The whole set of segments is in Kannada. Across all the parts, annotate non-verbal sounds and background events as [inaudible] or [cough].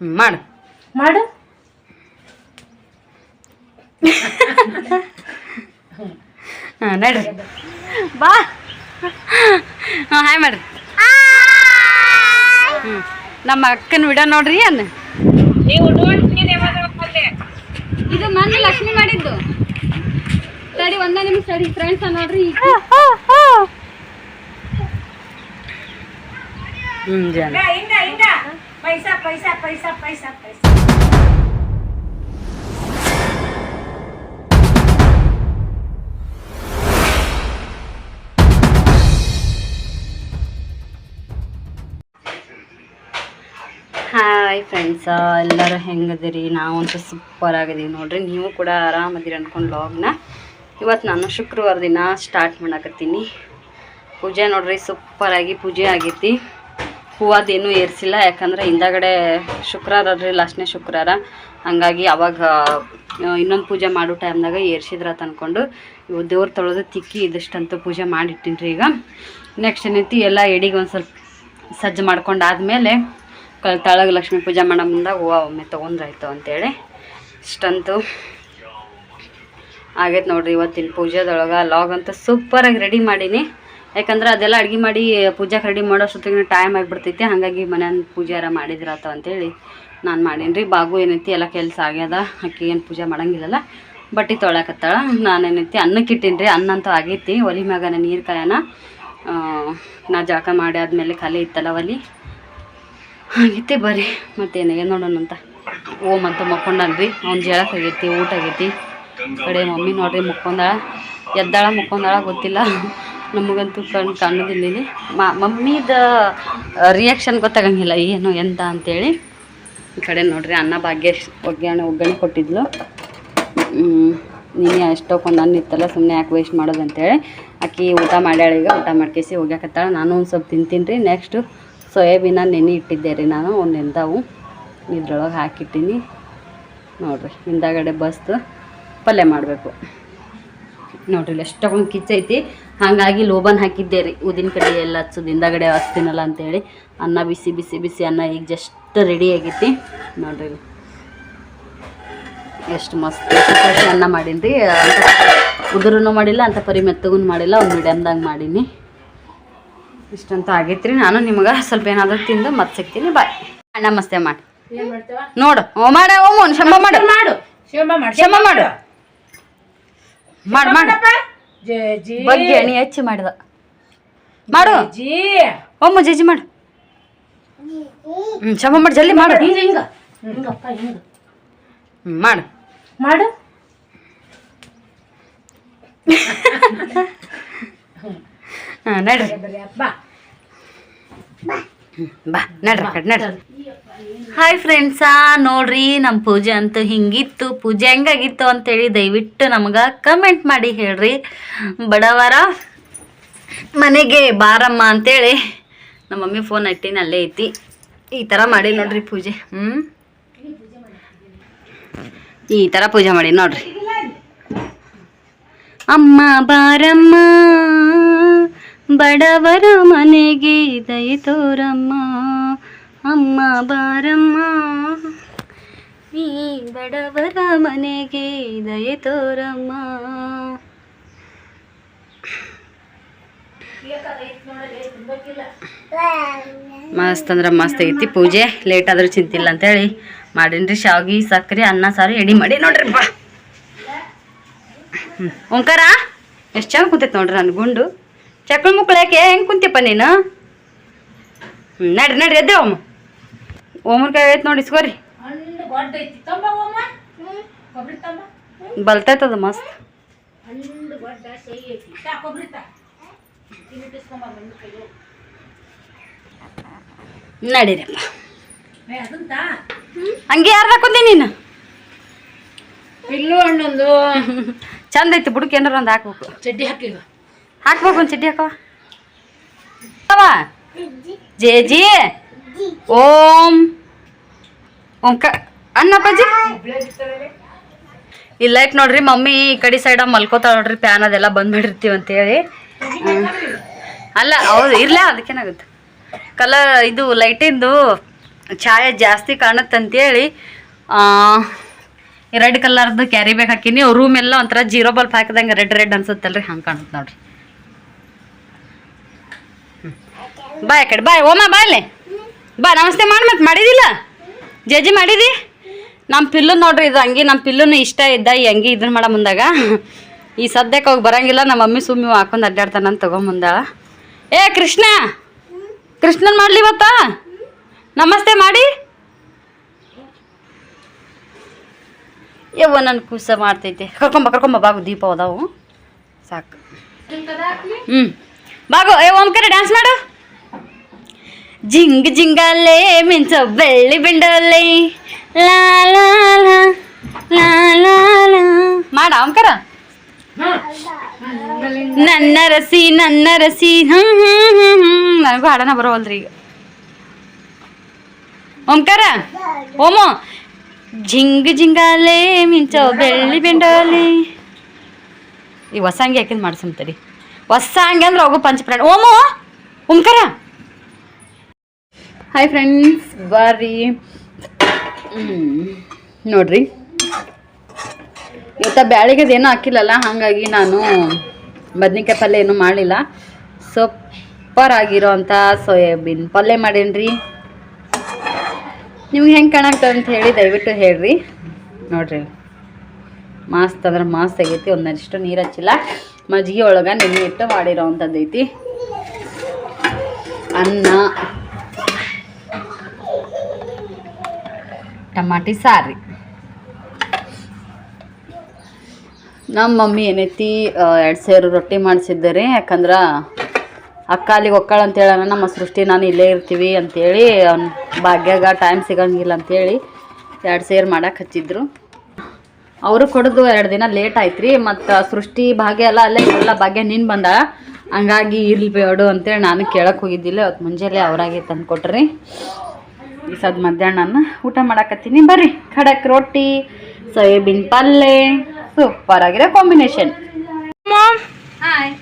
ಹ್ಞೂ ಮಾಡು. ಮಾಡು. ಹಾಂ ನಡ್ರಿ ಬಾ. ಹಾಂ ಹಾಯ್ ಮಾಡ್ರಿ ಹ್ಞೂ ನಮ್ಮ ಅಕ್ಕನ ವಿಡ ನೋಡ್ರಿ ಅನ್ನ ಇದು ಮೊನ್ನೆ ಲಕ್ಷ್ಮಿ ಮಾಡಿದ್ದು. ಸರಿ ಒಂದೇ ನಿಮಿಷ ಸರಿ ಫ್ರೆಂಡ್ಸ್ ನೋಡ್ರಿ. ಹ್ಞೂ ಜನ. ಪೈಸಾ ಪೈಸಾ ಪೈಸಾ ಪೈಸಾ ಪೈಸಾ. ಹಾಯ್ ಫ್ರೆಂಡ್ಸ ಎಲ್ಲರೂ ಹೆಂಗದಿರಿ ನಾವಂತೂ ಸೂಪರ್ ಆಗಿದ್ದೀವಿ ನೋಡ್ರಿ. ನೀವು ಕೂಡ ಆರಾಮದಿರಿ ಅಂದ್ಕೊಂಡು ಲಾಗ್ನ ಇವತ್ತು ನಾನು ಶುಕ್ರವಾರ ದಿನ ಸ್ಟಾರ್ಟ್ ಮಾಡಕತ್ತೀನಿ. ಪೂಜೆ ನೋಡ್ರಿ ಸೂಪರಾಗಿ ಪೂಜೆ ಆಗೈತಿ. ಹೂವದೇನು ಏರಿಸಿಲ್ಲ, ಯಾಕಂದ್ರೆ ಹಿಂದಗಡೆ ಶುಕ್ರವಾರ ರೀ ಲಾಸ್ಟ್ನೇ ಶುಕ್ರವಾರ. ಹಂಗಾಗಿ ಅವಾಗ ಇನ್ನೊಂದು ಪೂಜೆ ಮಾಡೋ ಟೈಮ್ದಾಗ ಏರ್ಸಿದ್ರ ಅಂದ್ಕೊಂಡು ಇವು ದೇವ್ರ ತೊಳೆದು ತಿಕ್ಕಿ ಇದಿಷ್ಟಂತೂ ಪೂಜೆ ಮಾಡಿಟ್ಟಿನಿ ರೀ ಈಗ. ನೆಕ್ಸ್ಟ್ ಏನೈತಿ, ಎಲ್ಲ ಎಡಿಗೆ ಒಂದು ಸ್ವಲ್ಪ ಸಜ್ಜು ಮಾಡ್ಕೊಂಡು ಆದಮೇಲೆ ತಳಗ ಲಕ್ಷ್ಮೀ ಪೂಜೆ ಮಾಡೋ ಮುಂದಾಗ ಹೂವು ಒಮ್ಮೆ ತೊಗೊಂಡ್ರಾಯ್ತು ಅಂತೇಳಿ. ಇಷ್ಟಂತು ಆಗೈತೆ ನೋಡ್ರಿ ಇವತ್ತಿನ ಪೂಜೆದೊಳಗೆ ಲಾಗ್ ಅಂತ ಸೂಪರಾಗಿ ರೆಡಿ ಮಾಡೀನಿ. ಯಾಕಂದ್ರೆ ಅದೆಲ್ಲ ಅಡುಗೆ ಮಾಡಿ ಪೂಜೆಗೆ ರೆಡಿ ಮಾಡೋಷ್ಟೊತ್ತಿಗೆ ಟೈಮ್ ಆಗಿಬಿಡ್ತೈತಿ, ಹಾಗಾಗಿ ಮನೆಯ ಪೂಜೆ ಮಾಡಿದ್ರಾತ ಅಂತೇಳಿ ನಾನು ಮಾಡೀನಿ ರೀ ಬಾಗು ಏನೈತಿ, ಎಲ್ಲ ಕೆಲಸ ಆಗ್ಯದ, ಅಕ್ಕಿ ಏನು ಪೂಜೆ ಮಾಡೋಂಗಿಲ್ಲಲ್ಲ. ಬಟ್ಟೆ ತೊಳಕತ್ತಾಳ ನಾನು ಏನೈತಿ, ಅನ್ನಕ್ಕೆ ಇಟ್ಟೀನಿ ರೀ ಅನ್ನಂತೂ ಆಗೈತಿ. ಒಲಿ ಮ್ಯಾಗ ನೀರು ಕಾಯನ ನಾ ಜಳಕ ಮಾಡಿ ಆದಮೇಲೆ ಖಾಲಿ ಇತ್ತಲ್ಲ ಒಲಿ. ಆಗೈತಿ ಬರ್ರಿ, ಮತ್ತೇನು ಏನು ನೋಡೋಣ ಅಂತ. ಓಮ್ ಅಂತ ಮಕ್ಕೊಂಡನ್ರಿ, ಅವ್ನು ಜಳಕ ಆಗೈತಿ, ಊಟ ಆಗೈತಿ. ಕಡೆ ಮಮ್ಮಿ ನೋಡ್ರಿ ಮುಕ್ಕೊಂದಾಳ, ಎದ್ದಾಳ ಮುಕ್ಕೊಂದಾಳ, ಗೊತ್ತಿಲ್ಲ. ನಮಗಂತೂ ಕಣ್ಣು ಕಾಣೋದಿಲ್ಲ ಮಮ್ಮಿದ ರಿಯಾಕ್ಷನ್ ಗೊತ್ತಾಗಂಗಿಲ್ಲ. ಏನು, ಎಂತ ಅಂತೇಳಿ. ಈ ಕಡೆ ನೋಡ್ರಿ ಅನ್ನ ಭಾಗ್ಯ ಒಗ್ಗರಣೆ ಒಗ್ಗರಣೆ ಕೊಟ್ಟಿದ್ಲು. ನೀನು ಎಷ್ಟೊಂದು ಅನ್ನ ಇತ್ತಲ್ಲ ಸುಮ್ಮನೆ ಯಾಕೆ ವೇಸ್ಟ್ ಮಾಡೋದು ಅಂತೇಳಿ. ಆಕಿ ಊಟ ಮಾಡ್ಯಾಳ ಈಗ, ಊಟ ಮಾಡ್ಕೇಸಿ ಹೋಗ್ಯಾಕತ್ತಾಳ. ನಾನು ಒಂದು ಸ್ವಲ್ಪ ತಿಂತೀನಿ ರೀ. ನೆಕ್ಸ್ಟು ಸೋಯಾಬೀನ ನೆನೆ ಇಟ್ಟಿದ್ದೆ ರೀ ನಾನು, ಒಂದು ಎಂದವು ಇದ್ರೊಳಗೆ ಹಾಕಿಟ್ಟಿನಿ. ನೋಡ್ರಿ, ಹಿಂದಾಗಡೆ ಬಸ್ತು ಪಲ್ಯ ಮಾಡಬೇಕು. ನೋಡ್ರಿ ಎಷ್ಟೊಂದು ಕಿಚ್ಚೈತಿ. ಹಾಗಾಗಿ ಲೋಬನ್ ಹಾಕಿದ್ದೆ ರೀ. ಊದಿನ ಕಡೆ ಎಲ್ಲ ಹಚ್ಚೋದು ಹಿಂದಾಗಡೆ ಹಚ್ತೀನಲ್ಲ ಅಂತೇಳಿ. ಅನ್ನ ಬಿಸಿ ಬಿಸಿ ಬಿಸಿ ಅನ್ನ ಈಗ ಜಸ್ಟ್ ರೆಡಿ ಆಗೈತಿ. ನೋಡ್ರಿ ಎಷ್ಟು ಮಸ್ತ್ ಅನ್ನ ಮಾಡೀನಿ ರೀ. ಉದುರೂ ಮಾಡಿಲ್ಲ ಅಂತ ಪರಿ ಮೆತ್ತಗೂ ಮಾಡಿಲ್ಲ ಒಂದು ಮೀಡಿಯಮ್ದಾಗ ಮಾಡೀನಿ. ಇಷ್ಟಂತ ಆಗೈತೆ ರೀ. ನಾನು ನಿಮಗೆ ಸ್ವಲ್ಪ ಏನಾದರೂ ತಿಂದು ಮತ್ತೆ ಸಿಗ್ತೀನಿ. ಬಾಯ್ ನಮಸ್ತೆ ಮಾಡಿ. ಏನ್ ಮಾಡ್ತೇವ? ನೋಡು. ಓ ಮಾಡ ಓಮ್ ಶಂಬ ಮಾಡು. ಮಾಡು. ಶಂಬ ಮಾಡು. ಮಾಡು. ಮಾಡು. ಮಾಡು. ಜೈ ಜಿ ಬಗ್ಗೆ ಎಣ್ಣೆ ಹೆಚ್ಚಿ ಮಾಡಿದ. ಮಾಡು. ಜಜ್ಜಿ ಮಾಡು. ಹ್ಞೂ ಶಂಭ ಮಾಡಿ ಜಲ್ದಿ ಮಾಡು. ಹಿಂಗ ಹಿಂಗ. ಹಿಂಗಪ್ಪ ಹಿಂಗ. ಹ್ಞೂ ಮಾಡು. ಮಾಡು. ಹಾಂ ನಡ್ರಿ. ಬರೀ ಅಪ್ಪ. ಬಾ. ನಡ್ರಿ ಕಡೆ ನಡ್ರಿ. ಹಾಯ್ ಫ್ರೆಂಡ್ಸಾ ನೋಡ್ರಿ ನಮ್ಮ ಪೂಜೆ ಅಂತೂ ಹಿಂಗಿತ್ತು. ಪೂಜೆ ಹೆಂಗಾಗಿತ್ತು ಅಂತೇಳಿ ದಯವಿಟ್ಟು ನಮ್ಗೆ ಕಮೆಂಟ್ ಮಾಡಿ ಹೇಳ್ರಿ. ಬಡವರ ಮನೆಗೆ ಬಾರಮ್ಮ ಅಂತೇಳಿ ನಮ್ಮ ಮಮ್ಮಿ ಫೋನ್ ಇಟ್ಟಿನ ಅಲ್ಲೇ ಐತಿ. ಈ ಥರ ಮಾಡಿ ನೋಡ್ರಿ ಪೂಜೆ. ಹ್ಞೂ ಈ ಥರ ಪೂಜೆ ಮಾಡಿ ನೋಡ್ರಿ. ಅಮ್ಮ ಬಾರಮ್ಮ. ಬಡವರ ಮನೆಗೆ ದಯ ತೋರಮ್ಮ. ಅಮ್ಮ ಬಾರಮ್ಮ. ಈ ಬಡವರ ಮನೆಗೆ ದಯ ತೋರಮ್ಮ. ಮಸ್ತ್ ಅಂದ್ರೆ ಮಸ್ತ್ ಐತಿ ಪೂಜೆ. ಲೇಟ್ ಆದ್ರೂ ಚಿಂತಿಲ್ಲ ಅಂತೇಳಿ ಮಾಡೀನ್ರಿ ಶಾವ್ಗಿ, ಸಕ್ರೆ, ಅನ್ನ, ಸಾರು ಎಡಿ ಮಾಡಿ ನೋಡ್ರಿ ಬಾ. ಹ್ಮ್. ಓಂಕಾರ, ಎಷ್ಟು ಚಂದ ಕೂತೈತೆ ನೋಡ್ರಿ ನನ್ನ ಗುಂಡು. ಚಕ್ಳ ಮುಕ್ಳು ಯಾಕೆ? ಹೆಂಗೆ ಕುಂತಿಯಪ್ಪ ನೀನು? ನಡ್ರಿ ನಡ್ರಿ ಎದ್ದೆ ಓಮ. ಓಮನ್ಕಾಯಿ ಐತೆ ನೋಡಿ ಇಸ್ಕೋರಿ. ಹಣ್ಣು ಗೊಡ್ಡ ಐತಿ. ಕೊಬ್ಬರಿ ತಂಬ. ಬಲ್ತೈತದ ಮಸ್ತ್. ಕೈಯೋ ನಡೀರಪ್ಪ. ಹಂಗೆ ಯಾರ ಕುಂದಿ ನೀನು? ಪಿಲ್ಲು ಹಣ್ಣೊಂದು. [laughs] ಚಂದ ಐತಿ ಬುಡಕ್ಕೆ ಏನಾರ ಒಂದು ಹಾಕ್ಬೇಕು. ಚಡ್ಡಿ ಹಾಕಿಗ ಹಾಕ್ಬೇಕು ಒಂದು ಚಿಡ್ಡಿ ಹಾಕವ ಜೇ ಜಿ ಓಂ. ಓಂ ಕ ಇಲ್ಲ ನೋಡ್ರಿ, ಮಮ್ಮಿ ಈ ಕಡೆ ಸೈಡ ಮಲ್ಕೋತಾಳ ನೋಡ್ರಿ ಪ್ಯಾನ್ ಅದೆಲ್ಲ ಬಂದ್ ಮಾಡಿರ್ತೀವಿ ಅಂತೇಳಿ. ಅಲ್ಲ, ಹೌದು, ಇರ್ಲ ಅದಕ್ಕೇನಾಗುತ್ತೆ. ಕಲರ್ ಇದು ಲೈಟಿಂದು ಛಾಯೆ ಜಾಸ್ತಿ ಕಾಣುತ್ತಂತೇಳಿ ರೆಡ್ ಕಲರ್ದು ಕ್ಯಾರಿ ಬ್ಯಾಗ್ ಹಾಕಿನಿ. ರೂಮ್ ಎಲ್ಲ ಒಂಥರ ಜೀರೋ ಬಲ್ಪ್ ಹಾಕಿದಂಗೆ ರೆಡ್ ರೆಡ್ ಅನ್ಸುತ್ತಲ್ರಿ, ಹಂಗೆ ಕಾಣುತ್ತೆ ನೋಡ್ರಿ ಹ್ಮ್. ಬಾಯ್ ಕಡೆ ಬಾಯ್ ಓಮ ಬಾಯ್ಲೆ ಬಾ, ನಮಸ್ತೆ ಮಾಡಿ ಮತ್ತೆ ಮಾಡಿದಿಲ್ಲ? ಜಜ್ಜಿ ಮಾಡಿದಿ? ನಮ್ಮ ಪಿಲ್ಲು ನೋಡ್ರಿ, ಇದು ಅಂಗಿ ನಮ್ಮ ಪಿಲ್ಲುನು ಇಷ್ಟ ಇದ್ದ ಈ ಅಂಗಿ ಇದನ್ನ ಮಾಡ ಮುಂದಾಗ. ಈ ಸದ್ಯಕ್ಕೆ ಹೋಗಿ ಬರಂಗಿಲ್ಲ, ನಮ್ಮ ಮಮ್ಮಿ ಸುಮ್ಮಿ ಹಾಕೊಂಡು ಅಡ್ಡಾಡ್ತಾನಂತ ತಗೊಂಬಂದಾಳ ಏ, ಕೃಷ್ಣ! ಕೃಷ್ಣನ್ ಮಾಡ್ಲಿ ಇವತ್ತ? ನಮಸ್ತೆ ಮಾಡಿ. ಯವ್ವ ನನ್ನ ಕೂಸ ಮಾಡ್ತೈತೆ. ಕರ್ಕೊಂಬ ಕರ್ಕೊಂಬ ಬಾಗು, ದೀಪ ಅದಾವು ಸಾಕು. ಹ್ಞೂ ಬಾಗು, ಏ ಕಡೆ ಡ್ಯಾನ್ಸ್ ಮಾಡು. ಜಿಂಗ್ ಜಿಂಗಲ್ಲೇ ಮಿಂಚ ಬೆಳ್ಳಿ ಬಿಂಡಲ್ಲೇ ಲಾ ಲಾ ಲಾ ಲಾ ಲಾ ಲಾ ಮಾಡ ಓಂಕಾರ ನನ್ನ ರಸಿ ನನ್ನ ರಸಿ ಹ್ಮ್ ಹ್ಮ್ ಹ್ಮ್ ಹ್ಮ್ ನನಗೂ ಹಾಡನ ಬರೋವಲ್ರಿ ಈಗ ಓಂಕಾರ ಓಮೋ ಜಿಂಗ್ ಜಿಂಗಾಲೆ ಮಿಂಚೋ ಬೆಳ್ಳಿ ಬೆಂಡಾಲೆ ಈ ಹೊಸಂಗಿ ಯಾಕಿಂದ ಮಾಡ್ಸಂತರಿ ಹೊಸಂಗಿ ಅಂದ್ರೆ ಹೋಗು ಪಂಚಪ್ರಾಣ ಓಮೋ ಓಂಕಾರ ಹಾಯ್ ಫ್ರೆಂಡ್ಸ್ ಬರ್ರಿ. ನೋಡ್ರಿ. ಇವತ್ತ ಬ್ಯಾಳಿಗೆದು ಏನೂ ಹಾಕಿಲ್ಲಲ್ಲ, ಹಾಗಾಗಿ ನಾನು ಬದ್ನಿಕಾಯಿ ಪಲ್ಯ ಏನೂ ಮಾಡಲಿಲ್ಲ ಸೂಪರ್ ಆಗಿರೋ ಅಂತ ಸೋಯಾಬೀನ್. ಪಲ್ಯ ಮಾಡೇನ್ರಿ? ನಿಮ್ಗೆ ಹೆಂಗೆ ಕಾಣಾಗ್ತದೆ ಅಂತ ಹೇಳಿ ದಯವಿಟ್ಟು ಹೇಳ್ರಿ. ನೋಡ್ರಿ. ಮಾಸ್ತ್ ಅಂದ್ರೆ ಮಸ್ತ್ ಆಗೈತಿ, ಒಂದಷ್ಟು ನೀರು ಹಚ್ಚಿಲ್ಲ. ಮಜ್ಜಿಗೆ ಒಳಗೆ ನೆನೆ ಇಟ್ಟು ಮಾಡಿರೋ ಅಂಥದ್ದು ಐತಿ ಅನ್ನ. ಟಮಾಟಿ ಸಾರಿ. ನಮ್ಮ ಮಮ್ಮಿ ಏನೈತಿ ಎರಡು ಸೇರು ರೊಟ್ಟಿ ಮಾಡಿಸಿದ್ದಾರೆ. ಯಾಕಂದ್ರೆ ಅಕ್ಕ ಅಲ್ಲಿಗೆ ಒಕ್ಕಳ ಅಂತ ಹೇಳೋಣ ನಮ್ಮ ಸೃಷ್ಟಿ ನಾನು ಇಲ್ಲೇ ಇರ್ತೀವಿ ಅಂತೇಳಿ ಅವ್ನ ಭಾಗ್ಯಾಗ ಟೈಮ್ ಸಿಗಂಗಿಲ್ಲ ಅಂತೇಳಿ ಎರಡು ಸೇರು ಮಾಡಕ್ಕೆ ಹಚ್ಚಿದ್ರು. ಅವರು ಕೊಡೋದು ಎರಡು ದಿನ ಲೇಟ್ ಆಯ್ತು ರೀ ಮತ್ತು ಸೃಷ್ಟಿ ಭಾಗ್ಯ ಎಲ್ಲ ಅಲ್ಲೇ ಎಲ್ಲ ಭಾಗ್ಯ ನಿನ್ನ ಬಂದ. ಹಂಗಾಗಿ ಇರ್ಲಿ ಬೇಡು ಅಂತೇಳಿ ನಾನು ಕೇಳಕ್ಕೆ ಹೋಗಿದ್ದಿಲ್ಲ ಅವತ್ತು ಮುಂಜಾನೆ ಅವರಾಗೆ ತಂದು ಕೊಟ್ರಿ ಈ ಸದ್ ಮಧ್ಯಾಹ್ನ ಊಟ ಮಾಡಾಕತ್ತೀನಿ. ಬರ್ರಿ ಖಡಕ್ ರೊಟ್ಟಿ ಸೋಯಾಬೀನ್ ಪಲ್ಯ ಸೂಪರ್ ಆಗಿರೋ ಕಾಂಬಿನೇಷನ್. ಹಾಯ್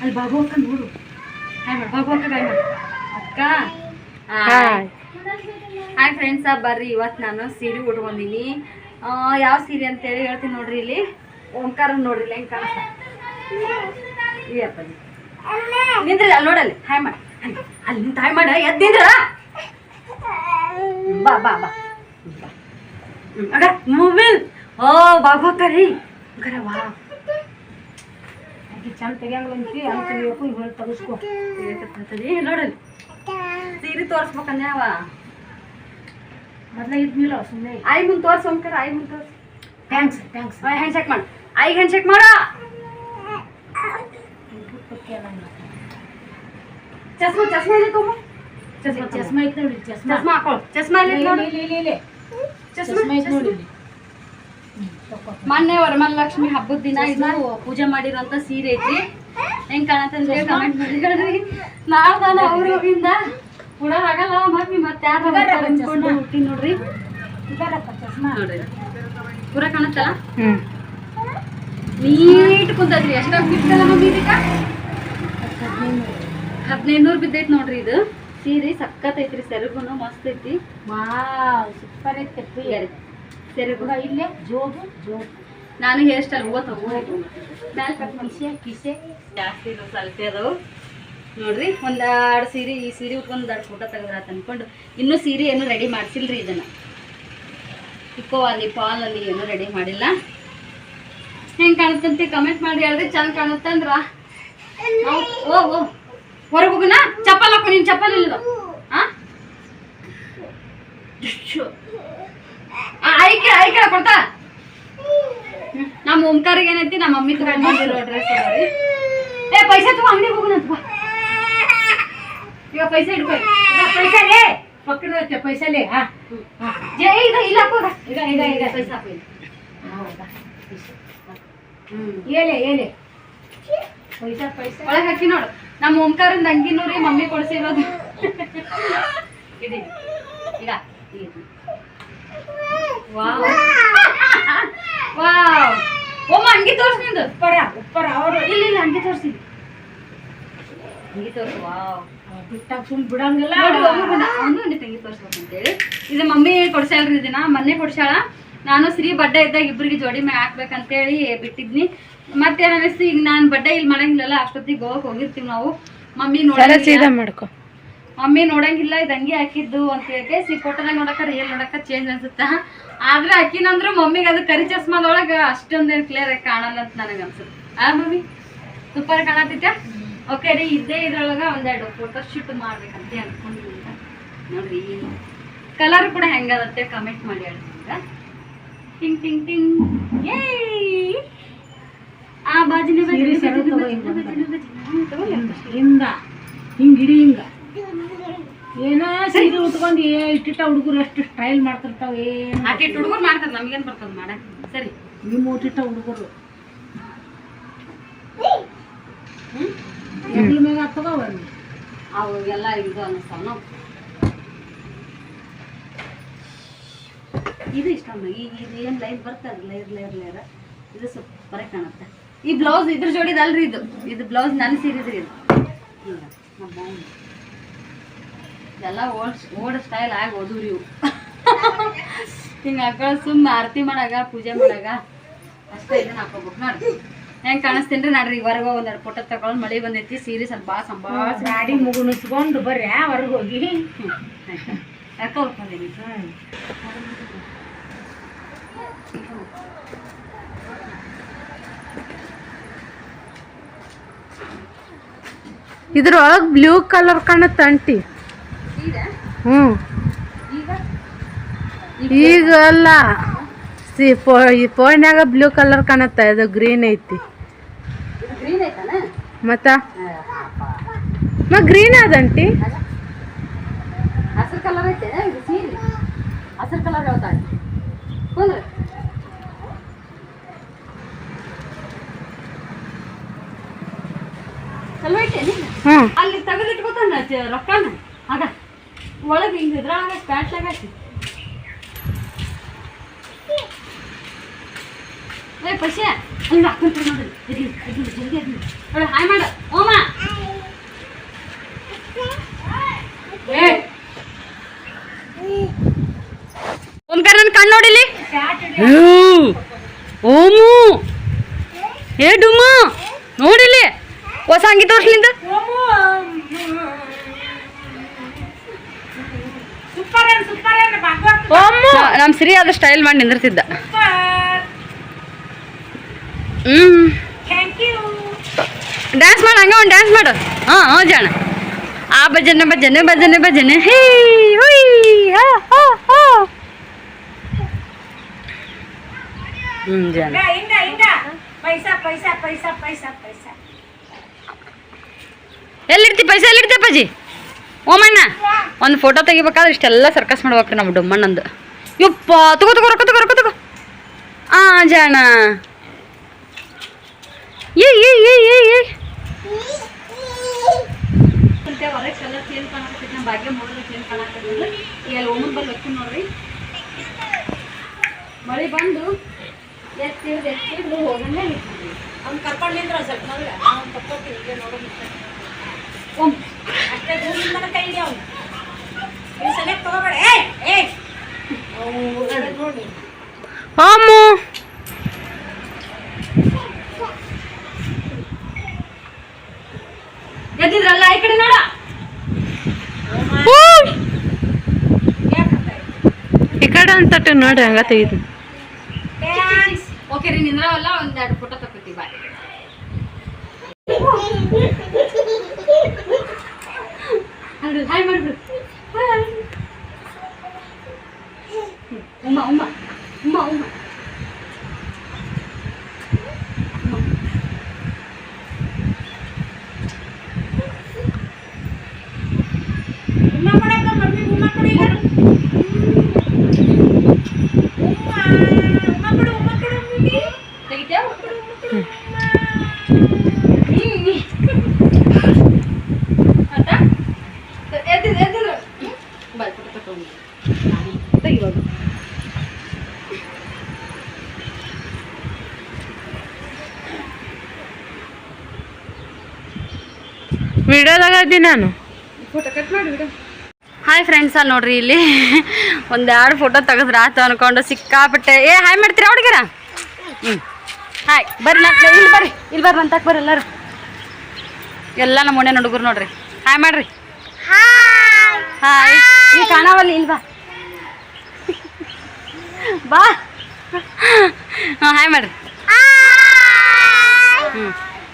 ಅಲ್ಲಿ ಬಾಬು ಅಕ್ಕ ನೋಡು. ಹಾಯ್ ಮಾಡು ಬಾಬು ಅಕ್ಕ ಅಕ್ಕ. ಹಾಯ್ ಹಾಯ್ ಫ್ರೆಂಡ್ಸ ಬರ್ರಿ. ಇವತ್ತು ನಾನು ಸೀರೆ ಉಟ್ಕೊಂಡಿನಿ. ಯಾವ ಸೀರೆ ಅಂತೇಳಿ ಹೇಳ್ತೀನಿ ನೋಡ್ರಿ ಇಲ್ಲಿ. ಓಂಕಾರ ನೋಡ್ರಿ ಇಲ್ಲಿ ಹೆಂಗೆ ಕಾಣಿಸ್ತಾ ಈ ಅಪ್ಪಾಜಿ. ನಿಂದ್ರಿ ಅಲ್ಲಿ ನೋಡಲ್ಲಿ. ಹಾಯ್ ಮಾಡಿ ಅಲ್ಲಿ ನಿಂತ ಹಾಯ್ ಮಾಡ ಎದ್ದಿಂದ್ರ? ಬಾ ಬಾ ಬಾ ಬಾ. ಹ್ಮ್, ಅಗ ಮೊಬೈಲ್ ಓ ಬಾಬು ಅಕ್ಕ ರೀ ಅಕ್ಕರ ವಾ ಚಂದ ತೆಗಿಯಂಗಿಲ್ಲಂತಿ ಅಂತ ತೆಗಿಬೇಕು ಈಗ ತೆಗಿಸ್ಕೊ ಏಕತ್ತೈತದಿ? ನೋಡಲ್ಲಿ ಸೀರೆ ತೋರಿಸ್ಬೇಕಂದ್ರೆ ಅವ ಮೊದ್ಲ ಇದ್ನಿಲ್ಲ ಸುಮ್ಮನೆ ಐ ಮುಂದೆ ತೋರ್ಸು ಅಂಕರ ಐ ಮುಂದೆ ತೋರ್ಸು ಥ್ಯಾಂಕ್ಸ್ ಥ್ಯಾಂಕ್ಸ್ ಹ್ಯಾಂಡ್ ಚೆಕ್ ಮಾಡು ಐಗೆ ಹ್ಯಾಂಡ್ ಚೆಕ್ ಮಾಡ ಚಸ್ಮಾ ಚಸ್ಮಾ ಇದೆ ತಗೋ ಚಸ್ಮಾ ಚಸ್ಮಾ ನೋಡಿ ಚಸ್ಮಾ. ಚಸ್ಮಾ ಹಾಕೊಳ್ಳು. ಚಸ್ಮಾ ಇಲ್ಲ ಇಲ್ಲಿ, ನೋಡು. ಇಲ್ಲಿ, ಇಲ್ಲಿ. ಚಸ್ಮಾ ಮೊನ್ನೆ ವರಮಹಾಲಕ್ಷ್ಮಿ ಹಬ್ಬದ ದಿನ ಇದು ಪೂಜೆ ಮಾಡಿರೋಂಥ ಸೀರೆ ಐತಿ ಹೆಂಗ್ ಕಾಣತ್ತಂದ್ರೆ ಕಮೆಂಟ್ ಮಾಡಿ ಹೇಳ್ರಿ. ನಾಳೆ ನಾನು ಅವ್ರ ಹೋಗಿಂದ ಉಡೋರಾಗಲ್ಲ ಮಮ್ಮಿ ಮತ್ತೆ ಯಾರು ಅನ್ಕೊಂಡು. ಹುಟ್ಟಿ ನೋಡ್ರಿ. ಪೂರ ಕಾಣತ್ತಲ್ಲ? ನೀಟ್ ಕುಂತದ್ರಿ. ಎಷ್ಟಾಗ್ ಬಿದ್ದಲ್ಲ ಮಮ್ಮಿ ಇದಕ್ಕ? ಹದಿನೈದು ನೂರು ಬಿದ್ದೈತಿ ನೋಡ್ರಿ ಇದು. ಸೀರೆ ಸಖತ್ ಐತ್ರಿ ಸೆರಗುನು ಮಸ್ತ್ ಐತಿ. ವಾವ್ ಸೂಪರ್ ಐತಿ ಪ್ರಿಯ. ಸೆರಗು. ಇಲ್ಲೇ ಜೋಬು ಜೋಬು ನಾನು ಹೇರ್ ಸ್ಟೈಲ್ ಹೂವ ತಗೋಬೇಕು ಮ್ಯಾಲ್ ಕಟ್ ಕಿಸೆ ಕಿಸೆ. ಜಾಸ್ತಿ ಇದು ಸ್ವಲ್ಪ ಅದಾವು. ನೋಡ್ರಿ ಒಂದೆರಡು ಸೀರೆ ಈ ಸೀರೆ ಉಟ್ಕೊಂಡು ಎರಡು ಫೋಟೋ ತೆಗೆದ್ರಾತ ಅನ್ಕೊಂಡು ಇನ್ನೂ ಸೀರೆ ಏನು ರೆಡಿ ಮಾಡ್ಸಿಲ್ರಿ ಇದನ್ನ. ಇಕ್ಕೋ ಅಲ್ಲಿ ಪಾಲ್ ಅಲ್ಲಿ ಏನು ರೆಡಿ ಮಾಡಿಲ್ಲ. ಹೆಂಗೆ ಕಾಣುತ್ತಂತೆ? ಕಮೆಂಟ್ ಮಾಡಿ ಹೇಳ್ರಿ ಚಂದ ಕಾಣುತ್ತಂದ್ರ? ಓ ಓ. ಹೊರಗೆ ಹೋಗೋಣ ಚಪ್ಪಲ್ ಹಾಕೋ ನೀನು ಚಪ್ಪಲ್ ಇಲ್ಲ ಹಾಂ ಆಯ್ಕೆ ಆಯ್ಕೆ ಕೊಡ್ತಾ ಹ್ಮ್. ನಮ್ಮ ಓಂಕಾರಿಗೆ ಏನೈತಿ ನಮ್ಮ ಮಮ್ಮಿ ತಗೊಂಡಿರೋ ಡ್ರೆಸ್ ಅದಾವ್ರಿ ಏ ಪೈಸೆ ತಗೋ ಅಂಗಡಿಗೆ ಹೋಗೋಣ ಅಂತ ಬಾ. ಈಗ ಪೈಸೆ ಇಡ್ಕೊ ಪೈಸಾ ಲೇ ಪಕ್ಕದ ಐತೆ ಪೈಸಾ ಲೇ ಹಾ ಹಾ. ಜೇ ಇಲ್ಲ ಇಲ್ಲ ಹಾಕೋ ಈಗ ಈಗ ಈಗ ಪೈಸೆ ಹಾಕೋ ಇಲ್ಲಿ. ಹೌದಾ ಹ್ಮ್ ಏಲೆ ಏಲೆ ಪೈಸಾ ಪೈಸಾ ಒಳಗೆ ಹಾಕಿ ನೋಡು ನಮ್ಮ ಓಂಕಾರ ಅಂಗಿನೂ ರೀ ಮಮ್ಮಿ ಕೊಡ್ಸಿರೋದು. ಈಗ ವಾವ್. ವಾವ್. ಓಮ ಅಂಗಿ ತೋರ್ಸಿ ನಿಂದು. ಪರ ಉಪ್ಪರ ಅವರು. ಇಲ್ಲ ಇಲ್ಲ ಅಂಗಿ ತೋರಿಸಿ ಹಂಗೆ ತೋರ್ಸು ವಾವ್. ಬಿಟ್ಟಾಗ ಸುಮ್ ಬಿಡಂಗಿಲ್ಲ. ಅವನು ತಂಗಿ ತೋರಿಸ್ಬೇಕು ಅಂತೇಳಿ ಇದು ಮಮ್ಮಿ ಕೊಡ್ಸ್ಯಾಳ್ರಿ ಇದನ್ನ. ಮೊನ್ನೆ ಕೊಡ್ಸ್ಯಾಳ. ನಾನು ಶ್ರೀ ಬಡ್ಡೆ ಇದ್ದಾಗ ಇಬ್ಬರಿಗೆ ಜೋಡಿ ಮೇ ಹಾಕ್ಬೇಕಂತೇಳಿ ಬಿಟ್ಟಿದ್ನಿ. ಮತ್ತೆ ಅನಿಸ್ತು ಈಗ ನಾನು ಬಡ್ಡೆ ಇಲ್ಲಿ ಮಾಡಂಗಿಲ್ಲಲ್ಲ ಅಷ್ಟೊತ್ತಿಗೆ ಗೋವಾಕ್ ಹೋಗಿರ್ತೀವಿ ನಾವು. ಮಮ್ಮಿ ನೋಡಂಗಿಲ್ಲ. ಮಾಡ್ಕೊ. ಮಮ್ಮಿ ನೋಡಂಗಿಲ್ಲ ಇದು ಹಂಗೆ ಹಾಕಿದ್ದು ಅಂತ ಹೇಳಿ ಸಿ ಫೋಟೋದಾಗ ನೋಡಕ ರಿಯಲ್ ನೋಡಕ ಚೇಂಜ್ ಅನ್ಸುತ್ತ? ಆದ್ರೆ ಅಕ್ಕಿನಂದ್ರು ಮಮ್ಮಿಗೆ ಅದು ಕರಿ ಚಸ್ಮಾದೊಳಗ ಅಷ್ಟೊಂದೇನು ಕ್ಲಿಯರ್ ಆಗಿ ಕಾಣಲ್ಲ ಅಂತ ನನಗೆ ಅನ್ಸುತ್ತೆ. ಆ ಮಮ್ಮಿ? ಸೂಪರ್ ಕಾಣತಿತ್ತ ಓಕೆ ರೀ ಇದೇ ಇದ್ರೊಳಗ ಒಂದೆರಡು ಫೋಟೋ ಶೂಟ್ ಮಾಡ್ಬೇಕಂತ ಅನ್ಕೊಂಡಿದ್ದೀನಿ. ನೋಡ್ರಿ ಕಲರ್ ಕೂಡ ಹೆಂಗದತ್ತೆ ಕಮೆಂಟ್ ಮಾಡಿ ಹೇಳ್ತೀನಿ ಟಿಂಗ್ ಟಿಂಗ್ ಟಿಂಗ್. ಏಯ್ ಆ ಬಾಜಿನ ಹಿಂಗ್. ಹಿಂಗ ಹಿಡಿ ಹಿಂಗ. ಏನ ಸೀರೆ ಉಟ್ಕೊಂಡು ಏ ಇಟ್ಟಿಟ್ಟ ಹುಡುಗರು ಅಷ್ಟು ಸ್ಟೈಲ್ ಮಾಡ್ತಿರ್ತಾವ ಏನು ಅಟ್ಟಿಟ್ಟು ಹುಡುಗರು ಮಾಡ್ತಾರೆ ನಮ್ಗೇನು ಬರ್ತದೆ ಮಾಡ. ಸರಿ. ನಿಮ್ಮ ಊಟಿಟ್ಟ ಹುಡುಗರು. ಹ್ಮ್? ಎಡ್ಲ ಮ್ಯಾಗ ಹತ್ತದವ ಅವು ಎಲ್ಲ ಇದು ಅನ್ನಿಸ್ತಾವ ನಾವು ಇದು ಇಷ್ಟ ಈಗ ಇದು ಏನು ಲೈನ್ ಬರ್ತದೆ? ಲೇರ್ ಲೈರ್ ಲೈರ್ ಇದು ಸೂಪರಾಗಿ ಕಾಣುತ್ತೆ. ಈ ಬ್ಲೌಸ್ ಇದ್ರ ಜೋಡಿದ ಅಲ್ರಿ ಇದು? ಇದು ಬ್ಲೌಸ್ ನನ್ನ ಸೀರಿದ್ರಿ ಇದು. ಈಗ. ಎಲ್ಲ ಓಲ್ಡ್ ಓಲ್ಡ್ ಸ್ಟೈಲ್ ಆಗಿ ಹೋದ್ರಿ ಇವು. ಹಿಂಗೆ ಸುಮ್ಮನೆ ಆರತಿ ಮಾಡಾಗ ಪೂಜೆ ಮಾಡಾಗ ಅಷ್ಟೇ ಇದನ್ನ ಹಾಕೋಬೇಕು ನೋಡ್ರಿ. ಹೆಂಗೆ ನಾಡ್ರಿ ನೋಡ್ರಿ ಹೊರಗೆ ಒಂದೆರಡು ಫೋಟೋ ತಗೊಂಡ್ ಮಳೆ ಬಂದೈತಿ ಸೀರೆ ಸ್ವಲ್ಪ ಭಾಳ ಸಂಭಾಳ ಗಾಡಿ ಮುಗುಣಿಸ್ಕೊಂಡು ಬರ್ರಿ ಹೊರಗೆ ಹೋಗಿ. ಯಾಕೆ ಹೋಗ್ಕೊಂಡೀನಿ ಇದ್ರೊಳಗ್ ಬ್ಲೂ ಕಲರ್ ಕಾಣುತ್ತೆ ಅಂಟಿ ಹ್ಞೂ ಹ್ಮ್. ಈಗ? ಅಲ್ಲ. ಸಿ ಫೋ ಈ ಫೋನ್ಯಾಗ ಬ್ಲೂ ಕಲರ್ ಕಾಣತ್ತ ಇದು ಗ್ರೀನ್ ಐತಿ ಮತ್ತ? ಮ ಗ್ರೀನ್ ಅದಂಟಿ ಹಸಿರು ಕಲರ್ ಐತೆ ಹಸಿರು ಕಲರ್ ಹೇಳ್ತಾ ಚಲೋ ಐತೆ ಅಲ್ಲಿ ತೆಗೆದಿಟ್ಕೋತಾನ ರೊಕ್ಕನ. ಆಗ ಒಳಗೆ ಹಿಂಗೆ ಇದ್ರೊಳಗೆ ಪ್ಯಾಟ್ಲಾಗ ಏ ಪಶ್ಯ ಅಲ್ಲಿ ಹಾಕೊಂತ ನೋಡ್ರಿ ಇರ್ಲಿ ಇರ್ಲಿ ಜಲ್ದಿ ಇರ್ಲಿ ನೋಡಿ ಹಾಯ್ ಮಾಡು. ಓಮ. ಏ. ಓಂಕಾರ ನನ್ನ ಕಣ್ಣು ನೋಡಿಲಿ ಓಮು. ಏ ಡುಮ್ಮ ನೋಡಿಲಿ ಹೊಸ ಅಂಗಿ ತೋರ್ಸ್ಲಿಂದ ಸೂಪರ್ ಏನ್ ಸೂಪರ್ ಏನ್ ಭಾಗವತ್ ನ- ನಮ್ ಸಿರಿ ಅದು ಸ್ಟೈಲ್ ಮಾಡಿ ನಿಂದಿರ್ತಿದ್ದ. ಹ್ಮ್. ಥ್ಯಾಂಕ್ ಯು ಡ್ಯಾನ್ಸ್ ಮಾಡು ಹಂಗ ಒಂದು ಡ್ಯಾನ್ಸ್ ಮಾಡು. ಹಾ ಹಾ ಜಾಣ. ಆ ಭಜನೆ ಭಜನೆ ಭಜನೆ ಭಜನೆ. ಹೇ ಹುಯ್ ಹಾ ಹಾ ಹಾ. ಹ್ಮ್ ಜಾಣ. ಹಿಂಗ ಹಿಂಗ ಹಿಂಗ. ಪೈಸಾ ಪೈಸಾ ಪೈಸಾ ಪೈಸಾ ಪೈಸಾ. ಎಲ್ಲಿರ್ತಿ ಪೈಸೆ ಎಲ್ಲಿರ್ತಿ ಅಪ್ಪಾಜಿ? ಓಮಣ್ಣ ಒಂದು ಫೋಟೋ ತೆಗಿಬೇಕಾದ್ರೆ ಇಷ್ಟೆಲ್ಲ ಸರ್ಕಸ್ ಮಾಡ್ಬೇಕು ನಮ್ಮ ಡುಮ್ಮಣ್ಣಂದು ಯಪ್ಪ ತಗೋ ತಗೋ ರೊಕ್ಕ ತಗೋ ರೊಕ್ಕ ತಗೋ. ಆ ಜಾಣ. ಏ ಏ ಏ ಏ ಏ. ಮಳೆ ಬಂದು ಎತ್ತಿಡ್ದು ಎತ್ತಿಡ್ದು ಹೋಗಂಗೆ. ಅವ್ನು ಕರ್ಕೊಂಡು ನಿಂದ್ರ ಸ್ವಲ್ಪ ಅವ್ನು ತಕ್ಕೋತೀನಿ ನೋಡೋದು ಒಮ್ಮೆ ಅಷ್ಟೇ ದೂರದಿಂದ ಕೈ ಹಿಡಿ ಅವ್ನು ಈ ಸಲ ತಗೋಬೇಡ ಏ ಏ ನೋಡಿ ಅಮ್ಮು ಎದ್ದಿದ್ರಲ್ಲ ಈ ಕಡೆ ನೋಡ. ಈ ಕಡೆ ಅಂತಟ್ಟು ನೋಡಿ ಹಂಗ ತೆಗಿತೀನಿ. ಓಕೆ ರೀ ನಿಂದ್ರವಲ್ಲ ಒಂದೆರಡು ಫೋಟೋ ತಗೋತೀವಿ ಬಾಯ್. Hi ಮಾಡ್ಬಿಡು Hi. ಉಮ್ಮ ಉಮ್ಮ ಉಮ್ಮ ಉಮ್ಮ ಉಮ್ಮ ವಿಡಿಯೋದಾಗ ನಾನು. ಹಾಯ್ ಫ್ರೆಂಡ್ಸ ನೋಡ್ರಿ ಇಲ್ಲಿ. ಒಂದು ಎರಡು ಫೋಟೋ ತೆಗೆದ್ರೆ ಆತು ಅನ್ಕೊಂಡು ಸಿಕ್ಕಾಪಟ್ಟೆ. ಏ ಹಾಯ್ ಮಾಡ್ತೀರಾ ಹುಡುಗಿರ? ಹ್ಞೂ ಹಾಯ್ ಬರ್ರಿ ನಾ ಇಲ್ಲಿ ಬರ್ರಿ. ಇಲ್ಲಿ ಬರ್ರಿ ಅಂತಕ್ಕೆ ಬರ್ರಿ ಎಲ್ಲರೂ. ಎಲ್ಲ ನಮ್ಮ ಮನೆ ಹುಡುಗರು ನೋಡ್ರಿ. ಹಾಯ್ ಮಾಡ್ರಿ. ಹಾಯ್ ನೀ ಕಾಣವಲ್ಲ ಇಲ್ಲಿ ಬಾ. ಬಾ. ಹಾಂ ಹಾಯ್ ಮಾಡ್ರಿ. ಹ್ಞೂ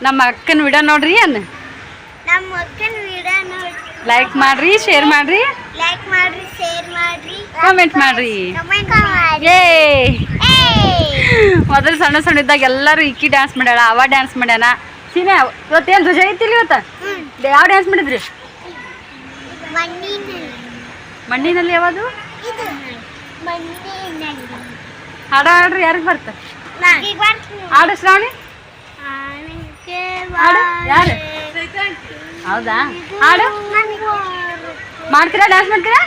ನಮ್ಮ ಅಕ್ಕನ ವಿಡಿಯೋ ನೋಡ್ರಿ ಅನ್ನ ನಮ್ಮ ಅಕ್ಕನ ವಿಡಿಯೋ ನೋಡಿ. ಲೈಕ್ ಮಾಡ್ರಿ ಶೇರ್ ಮಾಡ್ರಿ. ಲೈಕ್ ಮಾಡ್ರಿ ಶೇರ್ ಮಾಡ್ರಿ. ಕಾಮೆಂಟ್ ಮಾಡ್ರಿ. ಏ ಮೊದಲು ಸಣ್ಣ ಸಣ್ಣ ಇದ್ದಾಗ ಎಲ್ಲರೂ ಇಕ್ಕಿ ಡ್ಯಾನ್ಸ್ ಮಾಡ್ಯಾಳ ಅವ ಡ್ಯಾನ್ಸ್ ಮಾಡ್ಯಾನ. ಸೀನೆ ಇವತ್ತೇನು ಧ್ವಜ ಐತಿಲ್ಲ ಇವತ್ತು? ಯಾವ ಡ್ಯಾನ್ಸ್ ಮಾಡಿದ್ರಿ? ಮಣ್ಣಿನಲ್ಲಿ. ಯಾವುದು? ಹಾಡ ಹಾಡ್ರಿ ಯಾರಿಗೆ ಬರ್ತ? ಹಾಡು ಶ್ರಾವಣಿ? ಯಾರು? ಹೌದಾ? ಹಾಡು? ಮಾಡ್ತೀರಾ ಡ್ಯಾನ್ಸ್ ಮಾಡ್ತೀರಾ?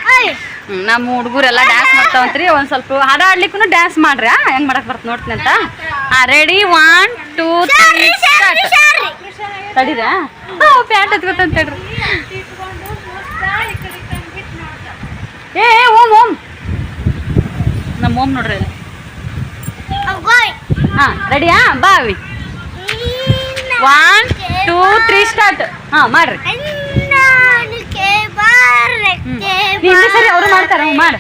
ನಮ್ಮ ಹುಡುಗರೆಲ್ಲ ಡ್ಯಾನ್ಸ್ ಮಾಡ್ತಾವಂತ್ರಿ. ಒಂದು ಸ್ವಲ್ಪ ಹಾಡ ಆಡ್ಲಿಕ್ಕೂ ಡ್ಯಾನ್ಸ್ ಮಾಡ್ರಿ ಆ? ಹೆಂಗ್ ಮಾಡಕ್ ಬರ್ತ ನೋಡ್ತೀನಿ ಅಂತ? ಹಾ ರೆಡಿ ಒನ್ ಟೂ ತ್ರೀ ತಡೀರಾ? ಪ್ಯಾಂಟ್ ಹತ್ಕೊತಂತ ಹೇಳ್ರಿ. ಏ ಓಮ್ ಓಮ್ ನಮ್ಮ ಓಮ್ ನೋಡ್ರಿ ಹಾ ರೆಡಿಯಾ ಬಾವಿ ಒನ್ ಟೂ ತ್ರೀ ಸ್ಟಾರ್ಟ್ ಹಾ ಮಾಡ್ರಿ ಹ್ಮ್ ನೀ ಹಿಂದೆ ಸರಿ ಅವರು ಮಾಡ್ತಾರೆ ಹ್ಞೂ ಮಾಡು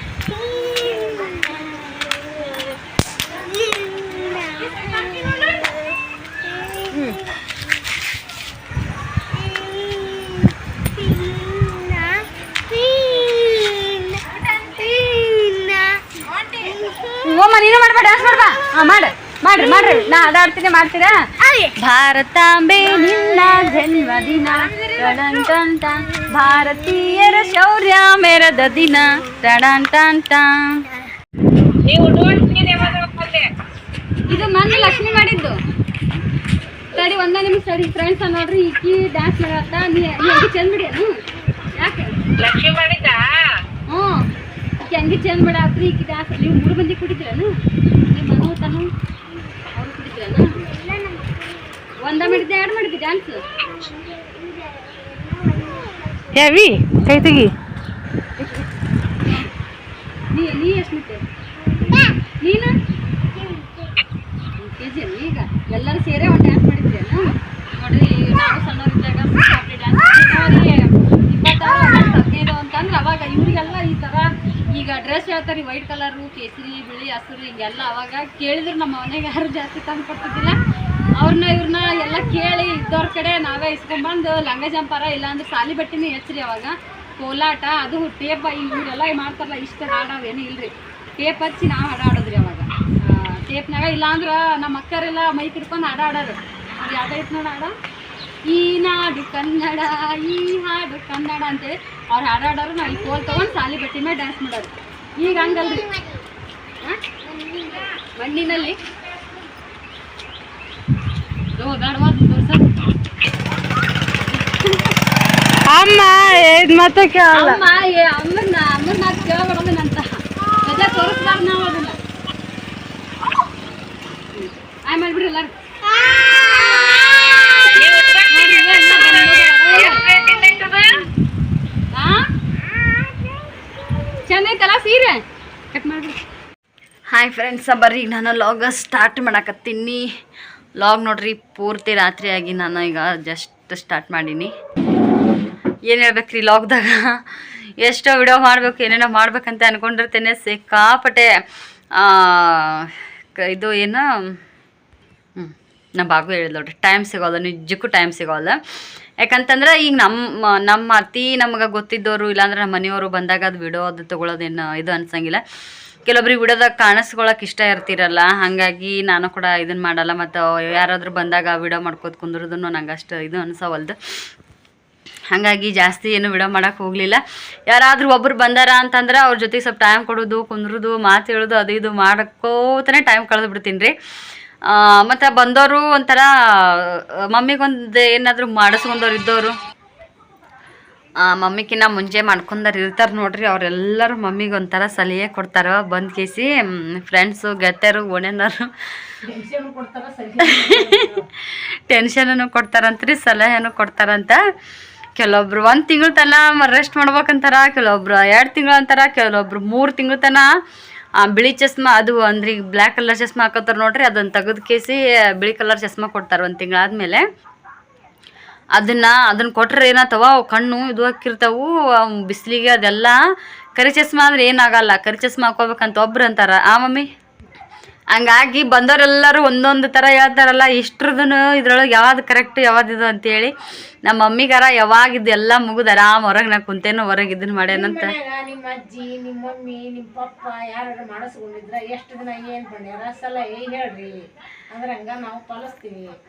ಓಮ್ಮ ನೀನು ಮಾಡ್ಬಾ ಡ್ಯಾನ್ಸ್ ಮಾಡ್ಬಾ ಹಾ ಮಾಡು ಮಾಡ್ರಿ ಮಾಡ್ರಿ ನಾ ಅದಾಡ್ತೀನಿ ಮಾಡ್ತೀರಾ ಭಾರತಾಂಬೆ. ನಿನ್ನ ಜನ್ಮದಿನ. ಟಡಂಟಂಟ ಭಾರತೀಯರ ಶೌರ್ಯ ಮೆರದ ದಿನ. ಟಡಂಟಂಟ ಇದು ನನ್ನ ಲಕ್ಷ್ಮಿ ಮಾಡಿದ್ದು. ಸರಿ ಒಂದ ನಿಮಿಷ ಸರಿ ಫ್ರೆಂಡ್ಸ್ ನೋಡ್ರಿ ಈಕಿ ಡ್ಯಾನ್ಸ್ ಮಾಡತ್ತ ನೀ ನೀ ಚಂದ ಬಿಡಿ ಯಾಕೆ? ಲಕ್ಷ್ಮಿ ಮಾಡಿದ್ದ? ಹ್ಞೂ. ಈಕಿ ಅಂಗಿ ಚಂದ ಆತ್ರಿ ಈಕಿ ಡ್ಯಾನ್ಸ್ ನೀವು ಮೂರು ಮಂದಿ ಕುಡಿದ್ರನು ನಿಮ್ಮ ಮನೋತನ ತನು ಒಂದ ಮಾಡಿದ್ದೆ ಎರಡು ಮಾಡಿದ್ದೆ ಡ್ಯಾನ್ಸ್ ಯಾವಿ ಕೈ ತೆಗಿ. ನೀ ನೀ ಎಷ್ಟು ಮತ್ತೆ ನೀನು? ಕೆ ಜಿ ಈಗ ಎಲ್ಲರೂ ಸೇರೇ ಒಂದು ಡ್ಯಾನ್ಸ್ ಮಾಡಿದ್ರೇನು ನೋಡ್ರಿ ನಾವು ಸಣ್ಣವರಿದ್ದಾಗ ಇಪ್ಪತ್ತಾರು ಹದಿನೈದು ಅಂತಂದ್ರೆ ಅವಾಗ ಇವ್ರಿಗೆಲ್ಲ ಈ ಥರ ಈಗ ಡ್ರೆಸ್ ಹೇಳ್ತಾರೆ ವೈಟ್ ಕಲರು ಕೇಸರಿ ಬಿಳಿ ಹಸಿರು ಹಿಂಗೆಲ್ಲ ಅವಾಗ ಕೇಳಿದ್ರು ನಮ್ಮ ಮನೆಗೆ ಯಾರು ಜಾಸ್ತಿ ತಂದು ಕೊಡ್ತಿದ್ದಿಲ್ಲ. ಅವ್ರನ್ನ ಇವ್ರನ್ನ ಎಲ್ಲ ಕೇಳಿ ಇದ್ದವ್ರ ಕಡೆ ನಾವೇ ಇಸ್ಕೊಂಬಂದು ಲಂಗ ಜಂಪಾರ ಇಲ್ಲಾಂದ್ರೆ ಸಾಲಿ ಬಟ್ಟಿನೇ ಹೆಚ್ಚ್ರಿ ಅವಾಗ. ಕೋಲಾಟ, ಅದು ಟೇಪ ಇವರೆಲ್ಲ ಮಾಡ್ತಾರಲ್ಲ, ಇಷ್ಟ ಹಾಡಾವೇನು ಇಲ್ರಿ. ಟೇಪ್ ಹಚ್ಚಿ ನಾವು ಹಾಡ ಆಡೋದ್ರಿ ಅವಾಗ. ಟೇಪ್ನಾಗ ಇಲ್ಲಾಂದ್ರೆ ನಮ್ಮ ಅಕ್ಕರೆಲ್ಲ ಮೈ ಹಿಡ್ಕೊಂಡು ಹಾಡ ಆಡೋರು ಅದು ಯಾವ್ದು ಐತೆ ನೋಡಿ ಹಾಡ? ಈ ನಾಡು ಕನ್ನಡ, ಈ ಹಾಡು ಕನ್ನಡ ಅಂತೇಳಿ ಅವ್ರು ಹಾಡು ಆಡೋರು ನಾವು ಕೋಲ್ ತೊಗೊಂಡು ಸಾಲಿ ಬಟ್ಟಿ ಡ್ಯಾನ್ಸ್ ಮಾಡೋರು. ಈಗ ಹಂಗಲ್ರಿ? ಮಣ್ಣಿನಲ್ಲಿ. ಅಮ್ಮ ಏನ್ ಮತ್ತೆ ಕೇಳಲ್ಲ. ಏ ಅಮ್ಮನ ಅಮ್ಮನ ಮಾತು ಕೇಳಬಾರ್ದನಂತ ರಜಾ ತೋರಿಸ್ಬಾರ್ದು ನಾವು ಅದನ್ನ. ಆಯ್ ಮಾಡ್ಬಿಡ್ರಿ ಎಲ್ಲಾರು. ಚಂದ ಐತಲ್ಲ ಸೀರೆ? ಕಟ್ ಮಾಡ್ಬಿಡಿ. ಹಾಯ್ ಫ್ರೆಂಡ್ಸ ಬರ್ರಿ ಈಗ ನಾನು ಲಾಗ ಸ್ಟಾರ್ಟ್ ಮಾಡಕತ್ತೀನಿ. ಲಾಗ್ ನೋಡ್ರಿ, ಪೂರ್ತಿ ರಾತ್ರಿ ಆಗಿ ನಾನು ಈಗ ಜಸ್ಟ್ ಸ್ಟಾರ್ಟ್ ಮಾಡೀನಿ. ಏನು ಹೇಳ್ಬೇಕ್ರಿ ಲಾಗ್ದಾಗ ಎಷ್ಟೋ ವಿಡಿಯೋ ಮಾಡಬೇಕು, ಏನೇನೋ ಮಾಡ್ಬೇಕಂತ ಅನ್ಕೊಂಡಿರ್ತೇನೆ. ಸಿಕ್ಕಾಪಟ್ಟೆ ಇದು ಏನು? ನಮ್ಮ ಬಾಗು ಹೇಳಿದ್ ನೋಡ್ರಿ ಟೈಮ್ ಸಿಗೋಲ್ಲ, ನಿಜಕ್ಕೂ ಟೈಮ್ ಸಿಗೋಲ್ಲ. ಯಾಕಂತಂದ್ರೆ ಈಗ ನಮ್ಮ ನಮ್ಮ ಅತಿ ನಮಗೆ ಗೊತ್ತಿದ್ದವರು ಇಲ್ಲಾಂದ್ರೆ ನಮ್ಮ ಮನೆಯವರು ಬಂದಾಗ ಅದು ವಿಡಿಯೋ ಅದು ತೊಗೊಳೋದೇನು ಇದು ಅನ್ಸಂಗಿಲ್ಲ. ಕೆಲವೊಬ್ರಿಗೆ ವಿಡಿಯೋದಾಗ ಕಾಣಿಸ್ಕೊಳಕ್ ಇಷ್ಟ ಇರ್ತಿರಲ್ಲ, ಹಾಗಾಗಿ ನಾನು ಕೂಡ ಇದನ್ನ ಮಾಡಲ್ಲ, ಮತ್ತು ಯಾರಾದರೂ ಬಂದಾಗ ವಿಡಿಯೋ ಮಾಡ್ಕೋತ ಕುಂದ್ರದನ್ನು ನಂಗೆ ಅಷ್ಟು ಇದು ಅನ್ಸವಲ್ದು. ಹಾಗಾಗಿ ಜಾಸ್ತಿ ಏನು ವಿಡಿಯೋ ಮಾಡೋಕೆ ಹೋಗಲಿಲ್ಲ. ಯಾರಾದರೂ ಒಬ್ರು ಬಂದಾರ ಅಂತಂದ್ರೆ ಅವ್ರ ಜೊತೆಗೆ ಸ್ವಲ್ಪ ಟೈಮ್ ಕೊಡೋದು, ಕುಂದ್ರದು, ಮಾತು ಹೇಳೋದು, ಅದು ಇದು ಮಾಡ್ಕೋತಾನೆ ಟೈಮ್ ಕಳೆದು ಬಿಡ್ತೀನಿ ರೀ. ಮತ್ತು ಬಂದವರು ಒಂಥರ, ಮಮ್ಮಿಗೊಂದು ಏನಾದರೂ ಮಾಡಿಸ್ಕೊಂಡವ್ರು ಇದ್ದವರು ಮಮ್ಮಿಕಿನ್ನ ಮುಂಚೆ ಮಾಡ್ಕೊಂಡಾರ ಇರ್ತಾರೆ ನೋಡ್ರಿ ಅವರೆಲ್ಲರೂ ಮಮ್ಮಿಗೆ ಒಂಥರ ಸಲಹೆ ಕೊಡ್ತಾರೆ. ಬಂದು ಕೇಸಿ ಫ್ರೆಂಡ್ಸು ಗೆತ್ತರು ಸರಿ ಟೆನ್ಷನನ್ನು ಕೊಡ್ತಾರಂತ್ರಿ ಸಲಹೆನೂ ಕೊಡ್ತಾರಂತ. ಕೆಲವೊಬ್ರು ಒಂದು ತಿಂಗಳ ತನ ರೆಸ್ಟ್ ಮಾಡ್ಬೇಕಂತಾರ ಕೆಲವೊಬ್ರು ಎರಡು ತಿಂಗಳು ಅಂತಾರ ಕೆಲವೊಬ್ರು ಮೂರು ತಿಂಗಳ ತನ ಬಿಳಿ ಚಸ್ಮಾ ಅದು ಅಂದ್ರೆ ಈಗ ಬ್ಲ್ಯಾಕ್ ಕಲರ್ ಚಸ್ಮಾ ಹಾಕೋತಾರ ನೋಡ್ರಿ ಅದನ್ನ ತೆಗೆದು ಕೇಸಿ ಬಿಳಿ ಕಲರ್ ಚಸ್ಮಾ ಕೊಡ್ತಾರೆ ಒಂದು ತಿಂಗಳಾದ್ಮೇಲೆ ಅದನ್ನ ಅದನ್ನ ಕೊಟ್ರೆ ಏನಾಗ್ತವ ಅವು ಕಣ್ಣು ಇದು ಹಾಕಿರ್ತಾವು ಬಿಸಿಲಿಗೆ ಅದೆಲ್ಲ ಕರಿ ಚಸ್ಮ ಅಂದ್ರೆ ಏನಾಗಲ್ಲ, ಕರಿ ಚಸ್ಮಾ ಹಾಕೋಬೇಕಂತ ಒಬ್ರು ಅಂತಾರ. ಆ ಮಮ್ಮಿ? ಹಂಗಾಗಿ ಬಂದವರೆಲ್ಲರೂ ಒಂದೊಂದು ಥರ ಹೇಳ್ತಾರಲ್ಲ ಇಷ್ಟ್ರದೂ ಇದ್ರೊಳಗೆ ಯಾವ್ದು ಕರೆಕ್ಟ್ ಯಾವ್ದಿದು ಅಂತೇಳಿ. ನಮ್ಮ ಮಮ್ಮಿಗಾರ ಯಾವಾಗ ಎಲ್ಲ ಮುಗಿದು ಆರಾಮ್ ಹೊರಗೆ ನಾ ಕುಂತೇನೋ, ಹೊರಗೆ ಇದನ್ನ ಮಾಡ್ಯಾನಂತ ನಿಮ್ಮ ಅಜ್ಜಿ, ನಿಮ್ಮ ಮಮ್ಮಿ ಪಪ್ಪ ಯಾರು ಮಾಡಿಸ್ಕೊಂಡಿದ್ರ, ಎಷ್ಟು ದಿನ ಏನು ಮಾಡ್ಯಾರ? ಸಲ ಹೇಳ್ರಿ?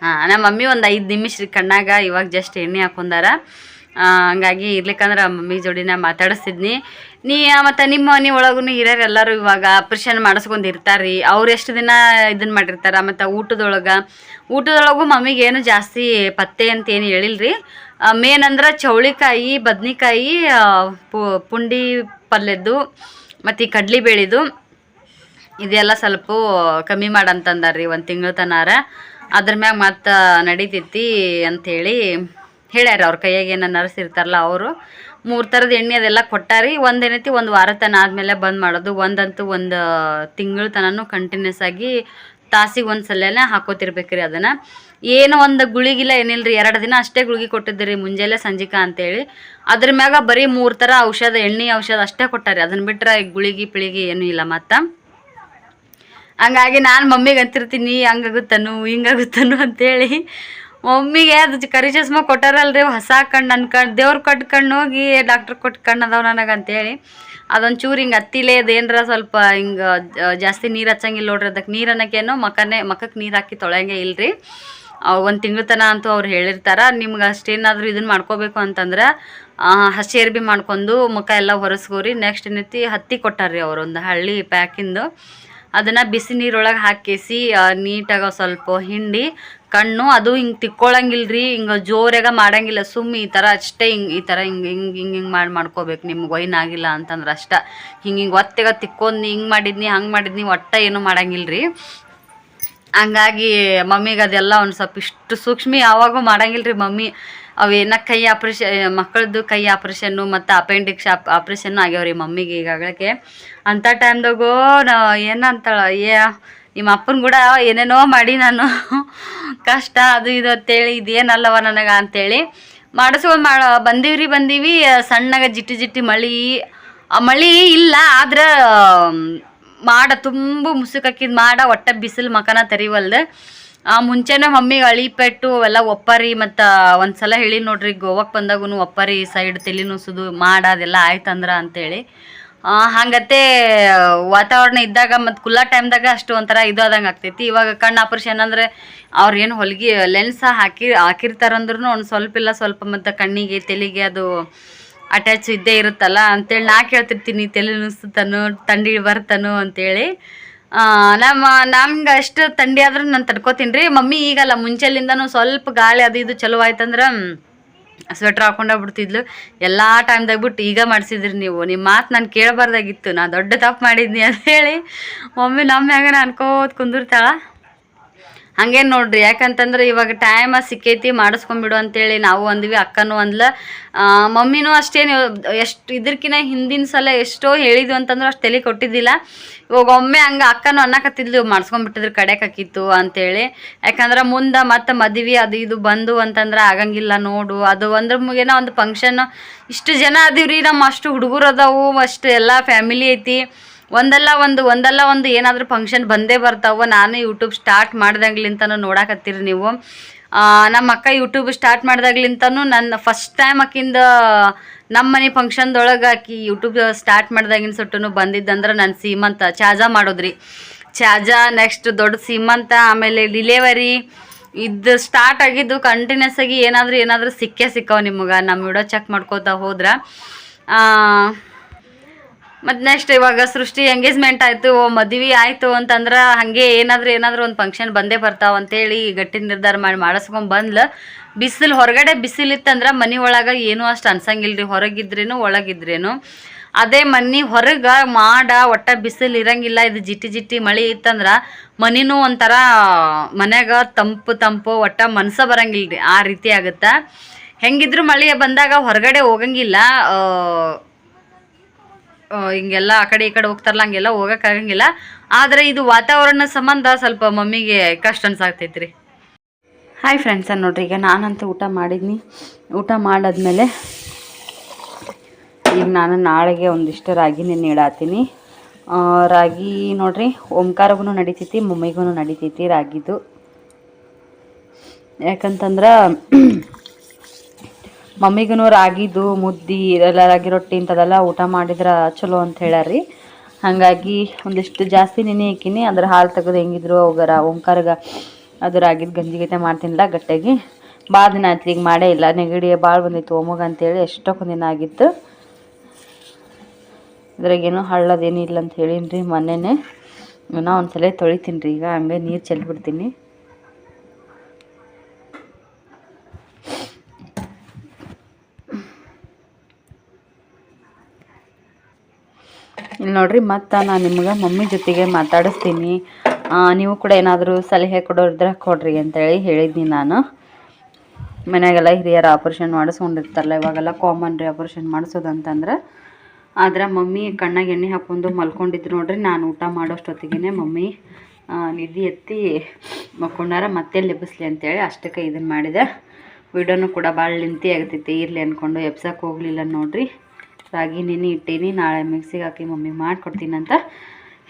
ಹಾಂ ನಮ್ಮ ಮಮ್ಮಿ ಒಂದು ಐದು ನಿಮಿಷ ಕಣ್ಣಾಗ ಇವಾಗ ಜಸ್ಟ್ ಎಣ್ಣೆ ಹಾಕೊಂಡಾರ. ಹಂಗಾಗಿ ಇರ್ಲಿಕ್ಕಂದ್ರೆ ಮಮ್ಮಿ ಜೋಡಿನ ಮಾತಾಡಿಸ್ತಿದ್ನಿ. ನೀ ಮತ್ತು ನಿಮ್ಮ ಮನೆ ಒಳಗೂ ಹಿರಿಯರು ಎಲ್ಲರೂ ಇವಾಗ ಆಪ್ರೇಷನ್ ಮಾಡಿಸ್ಕೊಂಡು ಇರ್ತಾರೆ. ರೀ ಅವ್ರು ಎಷ್ಟು ದಿನ ಇದನ್ನ ಮಾಡಿರ್ತಾರ? ಮತ್ತು ಊಟದೊಳಗೆ? ಊಟದೊಳಗೂ ಮಮ್ಮಿಗೆ ಏನು ಜಾಸ್ತಿ ಪತ್ತೆ ಅಂತ ಏನು ಹೇಳಿಲ್ರಿ. ಮೇನ್ ಅಂದ್ರೆ ಚೌಳಿಕಾಯಿ, ಬದ್ನಿಕಾಯಿ ಪುಂಡಿ ಪಲ್ಯದ್ದು, ಮತ್ತು ಕಡ್ಲಿ ಬೇಳಿದು. ಇದೆಲ್ಲ ಸ್ವಲ್ಪ ಕಮ್ಮಿ ಮಾಡಂತಂದಾರ ರೀ ಒಂದು ತಿಂಗಳ ತನಾರ ಅದ್ರ ಮ್ಯಾಗ ಮತ್ತೆ ನಡೀತೈತಿ ಅಂಥೇಳಿ ಹೇಳ್ಯಾರ ಅವ್ರ ಕೈಯಾಗ ಏನೋ ನರ್ಸ್ ಇರ್ತಾರಲ್ಲ ಅವರು. ಮೂರು ಥರದ ಎಣ್ಣೆ ಅದೆಲ್ಲ ಕೊಟ್ಟಾರಿ ಒಂದೇನೈತಿ ಒಂದು ವಾರ ತನ ಆದಮೇಲೆ ಬಂದ್ ಮಾಡೋದು. ಒಂದಂತೂ ಒಂದು ತಿಂಗಳ ತನೂ ಕಂಟಿನ್ಯೂಸ್ ಆಗಿ ತಾಸಿಗೆ ಒಂದು ಸಲನೇ ಹಾಕೋತಿರ್ಬೇಕ್ರಿ ಅದನ್ನು. ಏನು ಒಂದು ಗುಳಿಗಿಲ್ಲ ಏನಿಲ್ಲ ರೀ ಎರಡು ದಿನ ಅಷ್ಟೇ ಗುಳಿಗೆ ಕೊಟ್ಟಿದ್ದೆ ರೀ ಮುಂಜಾನೆ ಸಂಜಿಕ ಅಂತೇಳಿ. ಅದ್ರ ಮ್ಯಾಗ ಬರೀ ಮೂರು ಥರ ಔಷಧ, ಎಣ್ಣೆ ಔಷಧ ಅಷ್ಟೇ ಕೊಟ್ಟಾರಿ. ಅದನ್ನ ಬಿಟ್ರೆ ಗುಳಿಗೆ, ಪಿಳಿಗೆ ಏನೂ ಇಲ್ಲ ಮತ್ತು. ಹಂಗಾಗಿ ನಾನು ಮಮ್ಮಿಗೆ ಅಂತಿರ್ತೀನಿ, ಹಂಗಾಗುತ್ತನು, ಹಿಂಗಾಗುತ್ತನು ಅಂತೇಳಿ. ಮಮ್ಮಿಗೆ ಅದು ಕರಿ ಚಸ್ಮಾ ಕೊಟ್ಟಾರಲ್ರಿ, ಹೊಸ ಕಣ್ಣು ದೇವ್ರು ಕೊಟ್ಟು ಕಣ್ಣು ಹೋಗಿ ಡಾಕ್ಟ್ರ್ ಕೊಟ್ಟು ಕಣ್ಣು ಅದಾವ ನನಗೆ ಅಂತೇಳಿ. ಅದೊಂದು ಚೂರು ಹಿಂಗೆ ಹತ್ತಿಲೇ ಅದೇನರ ಸ್ವಲ್ಪ ಹಿಂಗೆ ಜಾಸ್ತಿ ನೀರು ಹಚ್ಚಂಗಿಲ್ಲ ನೋಡ್ರಿ ಅದಕ್ಕೆ ನೀರು ಅನ್ನೋಕ್ಕೇನೋ ಮಕನೇ ಮಕಕ್ಕೆ ನೀರು ಹಾಕಿ ತೊಳೆಯಂಗೆ ಇಲ್ರಿ. ಒಂದು ತಿಂಗಳ ತನ ಅಂತೂ ಅವ್ರು ಹೇಳಿರ್ತಾರೆ, ನಿಮ್ಗೆ ಅಷ್ಟೇನಾದರೂ ಇದನ್ನು ಮಾಡ್ಕೋಬೇಕು ಅಂತಂದ್ರೆ ಹಸಿ ಅರ್ಬಿ ಮಾಡ್ಕೊಂಡು ಮುಖ ಎಲ್ಲ ಹೊರಸ್ಕೋರಿ ನೆಕ್ಸ್ಟ್ ಏನೈತಿ ಹತ್ತಿ ಕೊಟ್ಟಾರ್ರಿ ಒಂದು ಹಳ್ಳಿ ಪ್ಯಾಕಿಂದು. ಅದನ್ನು ಬಿಸಿ ನೀರೊಳಗೆ ಹಾಕಿಸಿ ನೀಟಾಗಿ ಸ್ವಲ್ಪ ಹಿಂಡಿ, ಕಣ್ಣು, ಅದು ಹಿಂಗೆ ತಿಕ್ಕೊಳಂಗಿಲ್ಲ ರೀ ಹಿಂಗೆ ಜೋರಾಗ ಮಾಡಂಗಿಲ್ಲ ಸುಮ್ಮ ಈ ಥರ ಅಷ್ಟೇ ಹಿಂಗೆ, ಈ ಥರ ಹಿಂಗೆ ಹಿಂಗೆ ಹಿಂಗೆ ಹಿಂಗೆ ಮಾಡಿ, ಮಾಡ್ಕೋಬೇಕು ನಿಮ್ಗೆ ಒಯ್ನ್ ಆಗಿಲ್ಲ ಅಂತಂದ್ರೆ ಅಷ್ಟ. ಹಿಂಗೆ ಹಿಂಗೆ ಒತ್ತೆಗ ತಿಕ್ಕೊಂಡು ಹಿಂಗೆ ಮಾಡಿದ್ನಿ, ಹಂಗೆ ಮಾಡಿದ್ನಿ, ಒಟ್ಟ ಏನೂ ಮಾಡಂಗಿಲ್ಲ ರೀ ಹಂಗಾಗಿ ಮಮ್ಮಿಗೆ ಅದೆಲ್ಲ ಒಂದು ಸ್ವಲ್ಪ ಇಷ್ಟು ಸೂಕ್ಷ್ಮ ಯಾವಾಗೂ ಮಾಡಂಗಿಲ್ಲ ರೀ ಮಮ್ಮಿ. ಅವೇನ ಕೈ ಆಪ್ರೇಷನ್ ಮಕ್ಕಳದ್ದು ಕೈ ಆಪ್ರೇಷನ್ನು ಮತ್ತು ಅಪೆಂಡಿಕ್ಸ್ ಆಪ್ ಆಪ್ರೇಷನ್ನು ಆಗ್ಯಾವ ರೀ ಮಮ್ಮಿಗೆ ಈಗಾಗಲೇ ಅಂಥ ಟೈಮ್ದಾಗೂ ನಾ ಏನಂತಾಳ ಏ, ನಿಮ್ಮ ಅಪ್ಪನ ಕೂಡ ಏನೇನೋ ಮಾಡಿ ನಾನು [laughs] ಕಷ್ಟ ಅದು ಇದು ಅಂತೇಳಿ, ಇದೇನಲ್ಲವ ನನಗೆ ಅಂತೇಳಿ ಮಾಡಿಸ್ಕೊಂಡು ಮಾಡ ಬಂದೀವಿ ಬಂದೀವಿ, ಸಣ್ಣಗೆ ಜಿಟ್ಟಿ ಜಿಟ್ಟಿ ಮಳೆ, ಆ ಮಳೆ ಇಲ್ಲ, ಆದ್ರೆ, ಮಾಡ ತುಂಬ ಮುಸುಕಕ್ಕಿದ್ ಮಾಡ, ಒಟ್ಟ ಬಿಸಿಲು ಮಕನ ತೆರಿವಲ್ದು. ಆ ಮುಂಚೆನೇ ಮಮ್ಮಿಗೆ ಅಳಿಪೆಟ್ಟು ಅವೆಲ್ಲ ಒಪ್ಪರಿ ಮತ್ತು ಒಂದ್ಸಲ ಹೇಳಿ ನೋಡ್ರಿ ಗೋವಾಕ್ಕೆ ಬಂದಾಗೂ ಒಪ್ಪರಿ ಸೈಡ್ ತಲೆ ನುಸುದು ಮಾಡ ಅದೆಲ್ಲ ಆಯ್ತಂದ್ರ ಅಂತೇಳಿ. ಆ, ಹಂಗತೆ ವಾತಾವರಣ ಇದ್ದಾಗ ಮತ್ತು ಕುಲ್ಲ ಟೈಮ್ದಾಗ ಅಷ್ಟು ಒಂಥರ ಇದು ಆದಂಗೆ ಆಗ್ತೈತಿ. ಇವಾಗ ಕಣ್ಣು ಆಪರೇಷನ್ ಅಂದರೆ ಅವ್ರೇನು ಹೊಲಿಗೆ ಲೆನ್ಸ್ ಹಾಕಿ ಹಾಕಿರ್ತಾರಂದ್ರೂ ಒಂದು ಸ್ವಲ್ಪ ಇಲ್ಲ ಸ್ವಲ್ಪ ಮತ್ತು ಕಣ್ಣಿಗೆ ತಲೆಗೆ ಅದು ಅಟ್ಯಾಚ್ ಇದ್ದೇ ಇರುತ್ತಲ್ಲ ಅಂತೇಳಿ ನಾ ಕೇಳ್ತಿರ್ತೀನಿ ತಲೆ ನುಸ್ತನು ತಂಡಿ ಬರ್ತಾನು ಅಂತೇಳಿ. ನಮ್ಮ, ನಮ್ಗೆ ಅಷ್ಟು ಥಂಡಿ ಆದ್ರೆ ನಾನು ತಡ್ಕೋತೀನಿ ರೀ. ಮಮ್ಮಿ ಈಗಲ್ಲ ಮುಂಚೆಲಿಂದನೂ ಸ್ವಲ್ಪ ಗಾಳಿ ಅದು ಇದು ಚಲೋ ಆಯ್ತಂದ್ರೆ ಸ್ವೆಟ್ರ್ ಹಾಕೊಂಡ ಬಿಡ್ತಿದ್ಲು ಎಲ್ಲ ಟೈಮ್ದಾಗ ಬಿಟ್ಟು ಈಗ ಮಾಡಿಸಿದ್ರಿ ನೀವು. ನಿಮ್ಮ ಮಾತು ನಾನು ಕೇಳಬಾರ್ದಾಗಿತ್ತು. ನಾ ದೊಡ್ಡ ತಪ್ಪು ಮಾಡಿದ್ನಿ ಅಂತ ಹೇಳಿ ಮಮ್ಮಿ ನಮ್ಮ ಮ್ಯಾಗ ಅನ್ಕೋತ ಕುಂದಿರ್ತಾಳ. ಹಂಗೇನು ನೋಡ್ರಿ, ಯಾಕಂತಂದ್ರೆ ಇವಾಗ ಟೈಮ್ ಸಿಕ್ಕೈತಿ ಮಾಡಿಸ್ಕೊಂಬಿಡು ಅಂತೇಳಿ ನಾವು ಅಂದ್ವಿ, ಅಕ್ಕನೂ ಅಂದ್ಲ. ಮಮ್ಮಿನೂ ಅಷ್ಟೇನು ಎಷ್ಟು ಇದಕ್ಕಿಂತ ಹಿಂದಿನ ಸಲ ಎಷ್ಟೋ ಹೇಳಿದ್ವಿ ಅಂತಂದ್ರೆ ಅಷ್ಟು ತಲೆ ಕೊಟ್ಟಿದ್ದಿಲ್ಲ. ಇವಾಗ ಒಮ್ಮೆ ಹಂಗೆ ಅಕ್ಕನೂ ಅನ್ನಕತ್ತಿದ್ಲು, ಮಾಡಿಸ್ಕೊಂಡ್ಬಿಟ್ಟಿದ್ರೆ ಕಡೆಕ್ ಅಂತೇಳಿ. ಯಾಕಂದ್ರೆ ಮುಂದೆ ಮತ್ತೆ ಮದುವೆ ಅದು ಇದು ಬಂದು ಅಂತಂದ್ರೆ ಆಗಂಗಿಲ್ಲ ನೋಡು. ಅದು ಅಂದ್ರೆ ಮುಗಿನ ಒಂದು ಫಂಕ್ಷನ್ ಇಷ್ಟು ಜನ ಅದೀವ್ರಿ ನಮ್ಮ ಅಷ್ಟು ಹುಡುಗರು ಅದಾವು, ಅಷ್ಟು ಎಲ್ಲ ಫ್ಯಾಮಿಲಿ ಐತಿ. ಒಂದಲ್ಲ ಒಂದು ಒಂದಲ್ಲ ಒಂದು ಏನಾದರೂ ಫಂಕ್ಷನ್ ಬಂದೇ ಬರ್ತಾವ, ನಾನು ಯೂಟ್ಯೂಬ್ ಸ್ಟಾರ್ಟ್ ಮಾಡ್ದಾಗ್ಲಿಂತನೂ ನೋಡಾಕತ್ತೀರಿ ನೀವು. ನಮ್ಮ ಅಕ್ಕ ಯೂಟ್ಯೂಬ್ ಸ್ಟಾರ್ಟ್ ಮಾಡ್ದಾಗ್ಲಿಂತನೂ ನನ್ನ ಫಸ್ಟ್ ಟೈಮ್ ಆಕಿಂದ ನಮ್ಮ ಮನೆ ಫಂಕ್ಷನ್ದೊಳಗೆ ಆಕಿ ಯೂಟ್ಯೂಬ್ ಸ್ಟಾರ್ಟ್ ಮಾಡ್ದಾಗಿನ ಸುಟ್ಟನು ಬಂದಿದ್ದಂದ್ರೆ ನನ್ನ ಸೀಮಂತ ಚಾಜಾ ಮಾಡೋದ್ರಿ. ಚಾಜಾ ನೆಕ್ಸ್ಟ್ ದೊಡ್ಡ ಸೀಮಂತ, ಆಮೇಲೆ ಡಿಲೆವರಿ ಇದು ಸ್ಟಾರ್ಟ್ ಆಗಿದ್ದು ಕಂಟಿನ್ಯೂಸ್ ಆಗಿ ಏನಾದರೂ ಏನಾದರೂ ಸಿಕ್ಕೇ ಸಿಕ್ಕವ ನಿಮಗೆ. ನಮ್ಮ ವಿಡಿಯೋ ಚೆಕ್ ಮಾಡ್ಕೋತಾ ಹೋದ್ರೆ. ಮತ್ತು ನೆಕ್ಸ್ಟ್ ಇವಾಗ ಸೃಷ್ಟಿ ಎಂಗೇಜ್ಮೆಂಟ್ ಆಯಿತು, ಮದುವೆ ಆಯಿತು ಅಂತಂದ್ರೆ ಹಾಗೆ ಏನಾದರೂ ಏನಾದರೂ ಒಂದು ಫಂಕ್ಷನ್ ಬಂದೇ ಬರ್ತಾವ ಅಂತೇಳಿ ಗಟ್ಟಿ ನಿರ್ಧಾರ ಮಾಡಿ ಮಾಡಿಸ್ಕೊಂಡ್ ಬಂದ್ಲು. ಬಿಸಿಲು ಹೊರಗಡೆ ಬಿಸಿಲಿತ್ತಂದ್ರೆ ಮನೆ ಒಳಗೆ ಏನೂ ಅಷ್ಟು ಅನ್ಸಂಗಿಲ್ಲ ರೀ ಹೊರಗಿದ್ರೇನು ಒಳಗಿದ್ರೇನು. ಅದೇ ಮನೆ ಹೊರಗೆ ಮಾಡ ಒಟ್ಟ ಬಿಸಿಲು ಇರಂಗಿಲ್ಲ, ಇದು ಜಿಟ್ಟಿ ಜಿಟ್ಟಿ ಮಳೆ ಇತ್ತಂದ್ರೆ ಮನಿನೂ ಒಂಥರ ಮನ್ಯಾಗ ತಂಪು ತಂಪು ಒಟ್ಟ ಮನ್ಸ ಬರಂಗಿಲ್ಲ ಆ ರೀತಿ ಆಗುತ್ತೆ. ಹೆಂಗಿದ್ರು ಮಳೆ ಬಂದಾಗ ಹೊರಗಡೆ ಹೋಗಂಗಿಲ್ಲ ಹಿಂಗೆಲ್ಲ ಆ ಕಡೆ ಈ ಕಡೆ ಹೋಗ್ತಾರಲ್ಲ, ಹಂಗೆಲ್ಲ ಹೋಗಕ್ಕಾಗಂಗಿಲ್ಲ ಆದರೆ ಇದು ವಾತಾವರಣ ಸಂಬಂಧ ಸ್ವಲ್ಪ ಮಮ್ಮಿಗೆ ಕಷ್ಟ ಅನ್ಸಾಗ್ತೈತ್ರಿ. ಹಾಯ್ ಫ್ರೆಂಡ್ಸ್ ನೋಡ್ರಿ, ಈಗ ನಾನಂತೂ ಊಟ ಮಾಡಿದ್ನಿ. ಊಟ ಮಾಡಾದ್ಮೇಲೆ ಈಗ ನಾನು ನಾಳೆಗೆ ಒಂದಿಷ್ಟು ರಾಗಿ ನೀಡಾತೀನಿ ರಾಗಿ ನೋಡ್ರಿ ಓಂಕಾರಗೂ ನಡಿತೈತಿ ಮಮ್ಮಿಗೂ ನಡಿತೈತಿ ರಾಗಿದು. ಯಾಕಂತಂದ್ರೆ ಮಮ್ಮಿಗೂ ರಾಗಿದು, ಮುದ್ದಿ, ಎಲ್ಲ ರಾಗಿ ರೊಟ್ಟಿ ಇಂಥದೆಲ್ಲ ಊಟ ಮಾಡಿದ್ರೆ ಚಲೋ ಅಂತ ಹೇಳ್ಯಾರಿ ಹಾಗಾಗಿ ಒಂದಿಷ್ಟು ಜಾಸ್ತಿ ನೆನೆ ಹಾಕಿನಿ ಅದ್ರ ಹಾಲು ತೆಗೆದು ಹೆಂಗಿದ್ರು ಅವಾಗರ ಓಂಕಾರಗ ಅದು ರಾಗಿದ ಗಂಜಿ ಗಿಟ್ಟೆ ಮಾಡ್ತೀನಿಲ್ಲ ಗಟ್ಟಿಯಾಗಿ ಭಾಳ ದಿನ ಆಯ್ತು ಈಗ ಮಾಡೇ ಇಲ್ಲ. ನೆಗಡಿ ಭಾಳ ಬಂದಿತ್ತು ಒಮ್ಮಗ ಅಂತೇಳಿ ಎಷ್ಟೊಂದು ದಿನ ಆಗಿತ್ತು. ಇದ್ರಾಗೇನು ಹಳ್ಳದೇನು ಇಲ್ಲ ಅಂತ ಹೇಳೀನಿ ರೀ ಮೊನ್ನೆನೇ. ನಾ ಒಂದ್ಸಲ ತೊಳಿತೀನಿ ರೀ ಈಗ. ಹಂಗೆ ನೀರು ಚೆಲ್ಬಿಡ್ತೀನಿ. ಇಲ್ಲಿ ನೋಡ್ರಿ, ಮತ್ತೆ ನಾನು ನಿಮ್ಗೆ ಮಮ್ಮಿ ಜೊತೆಗೆ ಮಾತಾಡಿಸ್ತೀನಿ. ನೀವು ಕೂಡ ಏನಾದರೂ ಸಲಹೆ ಕೊಡೋರಿದ್ರೆ ಕೊಡ್ರಿ ಅಂತೇಳಿ ಹೇಳಿದ್ನಿ ನಾನು. ಮನೆಯಾಗೆಲ್ಲ ಹಿರಿಯರು ಆಪ್ರೇಷನ್ ಮಾಡಿಸ್ಕೊಂಡಿರ್ತಾರಲ್ಲ, ಇವಾಗೆಲ್ಲ ಕಾಮನ್ ರೀ ಆಪ್ರೇಷನ್ ಮಾಡಿಸೋದು ಅಂತಂದ್ರೆ ಆದ್ರೆ ಮಮ್ಮಿ ಕಣ್ಣಾಗ ಎಣ್ಣೆ ಹಾಕ್ಕೊಂಡು ಮಲ್ಕೊಂಡಿದ್ರು ನೋಡ್ರಿ, ನಾನು ಊಟ ಮಾಡೋಷ್ಟೊತ್ತಿಗೆ ಮಮ್ಮಿ ನಿಧಿ ಎತ್ತಿ ಮಕ್ಕೊಂಡಾರ ಮತ್ತೆ ಲೆಬ್ಬಿಸ್ಲಿ ಅಂತೇಳಿ ಅಷ್ಟಕ್ಕೆ ಇದನ್ನು ಮಾಡಿದೆ. ವಿಡಿಯೋನು ಕೂಡ ಭಾಳ ಲಿಂತಿ ಆಗ್ತೈತಿ, ಇರಲಿ ಅಂದ್ಕೊಂಡು ಎಬ್ಸಕ್ಕೆ ಹೋಗಲಿಲ್ಲ ನೋಡ್ರಿ. ರಾಗಿ ನೆನೆ ಇಟ್ಟೇನಿ. ನಾಳೆ ಮಿಕ್ಸಿಗೆ ಹಾಕಿ ಮಮ್ಮಿ ಮಾಡ್ಕೊಡ್ತೀನಿ ಅಂತ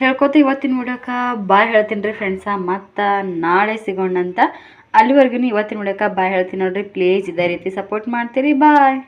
ಹೇಳ್ಕೊತ ಇವತ್ತಿನ ವಿಡಿಯೋಕ್ಕೆ ಬಾಯ್ ಹೇಳ್ತೀನಿ ರೀ ಫ್ರೆಂಡ್ಸ ಮತ್ತು ನಾಳೆ ಸಿಗೋಣ ಅಂತ ಅಲ್ಲಿವರೆಗೂ ಇವತ್ತಿನ ವಿಡಿಯೋಕ್ಕೆ ಬಾಯ್ ಹೇಳ್ತೀನಿ ನೋಡಿರಿ. ಪ್ಲೀಸ್ ಇದೇ ರೀತಿ ಸಪೋರ್ಟ್ ಮಾಡ್ತೀರಿ. ಬಾಯ್